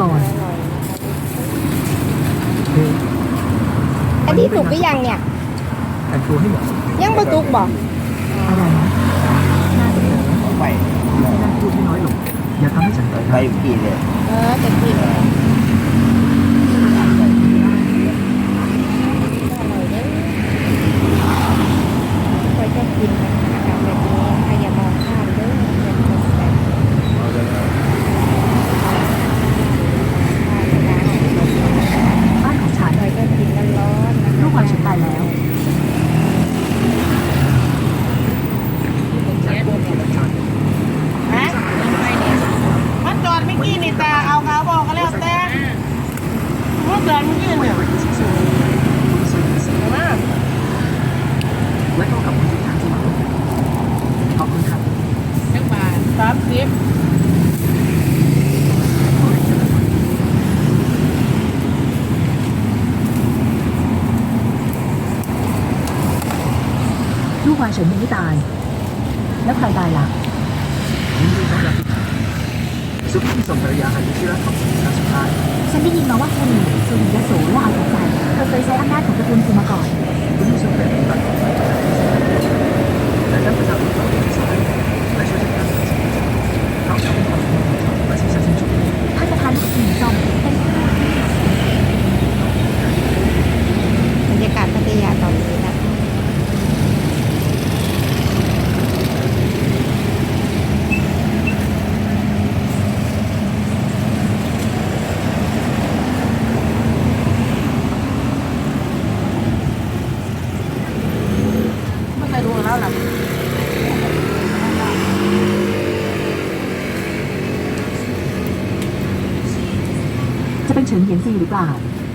ก่อนเฮ้ยอันนี้ถูกหรือยังเนี่ย แต่งตัวให้เหมาะสมยังบ่ตุกบ่อะไรนะน่าเสนอไปที่นั่งพูดให้น้อยลงอย่าทำให้ฉันเกิดไปกี่เลย เออเต็มที่เลยอร่อยเด้อคอยจะกินอาหารแบบนี้ใครอย่ามองข้ามเด้อเป็นคนแซ่บข้าวร้าน บ้านของฉัน คอยก็กินร้อนๆนะคะ ลูกวันฉันตายแล้ว ฮะมันจอดเมื่อกี้นี่แต่เอาเขาบอกก็แล้วแต่ มันจอดเมื่อกี้เนี่ยมาและก็กับคนที่ทางสมัครขอบคุณครับจังบาทสามสิบลูกวานฉันยังไม่ตาย แล้วใครตายล่ะ ซุปที่ส่งภรรยาอันที่รักของผมครั้งสุดท้ายฉันได้ยินมาว่าคุณสุริยโสและอาสาใจเธอเคยใช้อำนาจของตระกูลคุณมาก่อน คุณผู้ชมเป็นปฏิบัติของฝ่ายการที่สำคัญและท่านประจำของฝ่ายสายและช่วยจัดการสิ่งที่เขาทำให้ความสำเร็จของประชาชนจุด ท่านประธานหญิงจอมเป็น บรรยากาศพัทยาตอนนี้นะคะ ไม่เคยดูแล้วล่ะ จะเป็นเ